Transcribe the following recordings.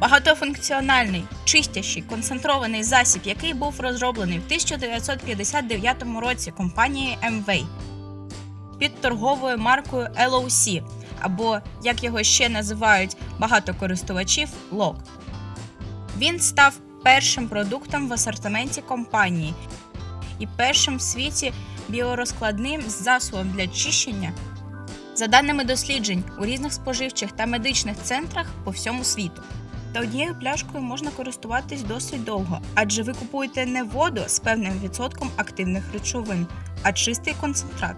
Багатофункціональний, чистящий, концентрований засіб, який був розроблений в 1959 році компанією MV під торговою маркою LOC, або, як його ще називають багато користувачів, LOC. Він став першим продуктом в асортименті компанії і першим в світі біорозкладним засобом для чищення. За даними досліджень у різних споживчих та медичних центрах по всьому світу. Та однією пляшкою можна користуватись досить довго, адже ви купуєте не воду з певним відсотком активних речовин, а чистий концентрат,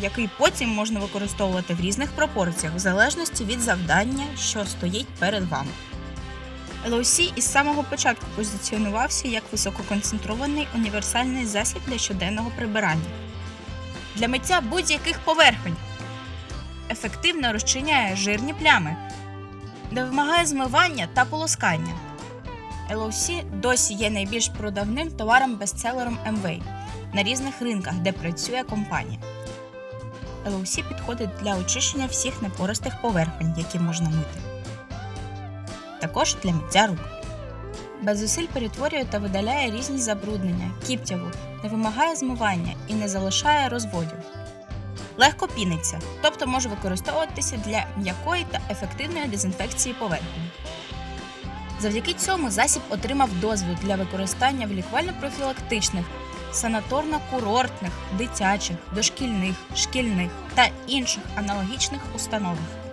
який потім можна використовувати в різних пропорціях в залежності від завдання, що стоїть перед вами. LOC із самого початку позиціонувався як висококонцентрований універсальний засіб для щоденного прибирання. Для миття будь-яких поверхонь ефективно розчиняє жирні плями, не вимагає змивання та полоскання. LOC досі є найбільш продавним товаром-бестселером MV на різних ринках, де працює компанія. LOC підходить для очищення всіх непористих поверхонь, які можна мити. Також для миття рук. Без зусиль перетворює та видаляє різні забруднення, кіптяву, не вимагає змивання і не залишає розводів. Легко піниться, тобто може використовуватися для м'якої та ефективної дезінфекції поверхні. Завдяки цьому засіб отримав дозвіл для використання в лікувально-профілактичних, санаторно-курортних, дитячих, дошкільних, шкільних та інших аналогічних установах.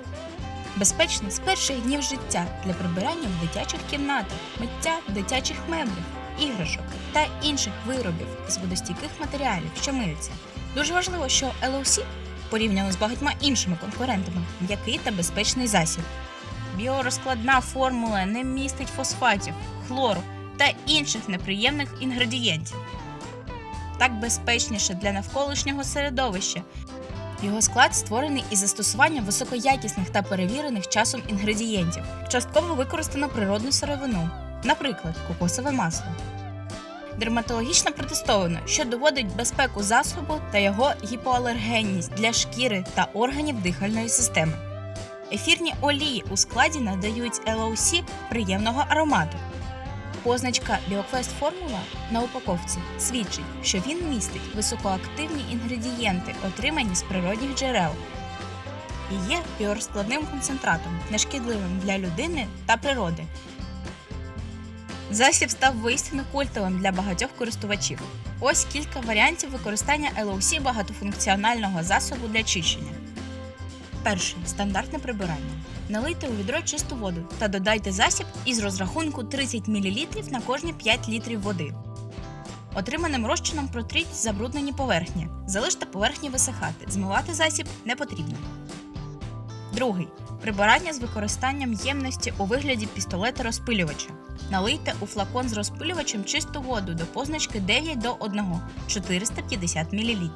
Безпечний з перших днів життя для прибирання в дитячих кімнатах, миття дитячих меблів, іграшок та інших виробів з водостійких матеріалів, що миються. Дуже важливо, що LOC порівняно з багатьма іншими конкурентами м'який та безпечний засіб. Біорозкладна формула не містить фосфатів, хлору та інших неприємних інгредієнтів. Так безпечніше для навколишнього середовища. Його склад створений із застосуванням високоякісних та перевірених часом інгредієнтів. Частково використано природну сировину, наприклад, кокосове масло. Дерматологічно протестовано, що доводить безпеку засобу та його гіпоалергенність для шкіри та органів дихальної системи. Ефірні олії у складі надають LOC приємного аромату. Позначка BioQuest формула на упаковці свідчить, що він містить високоактивні інгредієнти, отримані з природних джерел, і є біорозкладним концентратом, нешкідливим для людини та природи. Засіб став воістину культовим для багатьох користувачів. Ось кілька варіантів використання LOC багатофункціонального засобу для чищення. Перший стандартне прибирання. Налийте у відро чисту воду та додайте засіб із розрахунку 30 мл на кожні 5 літрів води. Отриманим розчином протріть забруднені поверхні. Залиште поверхні висихати. Змивати засіб не потрібно. Другий прибирання з використанням ємності у вигляді пістолета розпилювача. Налийте у флакон з розпилювачем чисту воду до позначки 9 до 1 450 мл.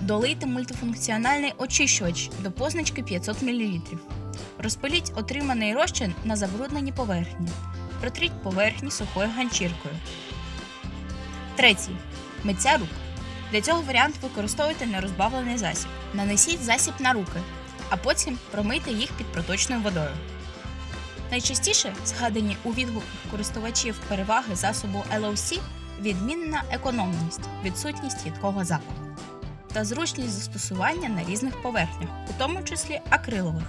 Долийте мультифункціональний очищувач до позначки 500 мл. Розпиліть отриманий розчин на забруднені поверхні. Протріть поверхні сухою ганчіркою. Третій. Миття рук. Для цього варіант використовуйте нерозбавлений засіб. Нанесіть засіб на руки, а потім промийте їх під проточною водою. Найчастіше згадані у відгуках користувачів переваги засобу LOC відмінна економність, відсутність їдкого запаху та зручність застосування на різних поверхнях, у тому числі акрилових.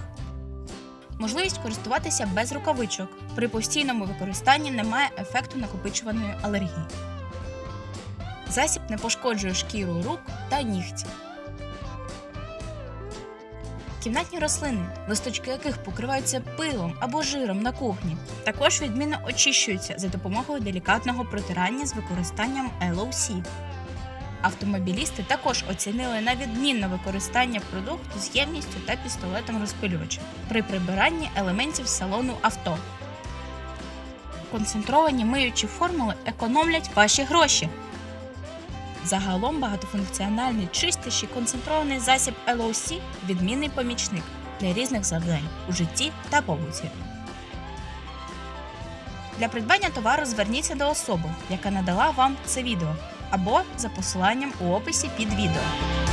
Можливість користуватися без рукавичок. При постійному використанні немає ефекту накопичуваної алергії. Засіб не пошкоджує шкіру рук та нігті. Кімнатні рослини, листочки яких покриваються пилом або жиром на кухні, також відмінно очищуються за допомогою делікатного протирання з використанням LOC. Автомобілісти також оцінили на відмінне використання продукту з ємністю та пістолетом розпилювача при прибиранні елементів салону авто. Концентровані миючі формули економлять ваші гроші. Загалом багатофункціональний чистящий концентрований засіб LOC – відмінний помічник для різних завдань у житті та побуті. Для придбання товару зверніться до особи, яка надала вам це відео, або за посиланням у описі під відео.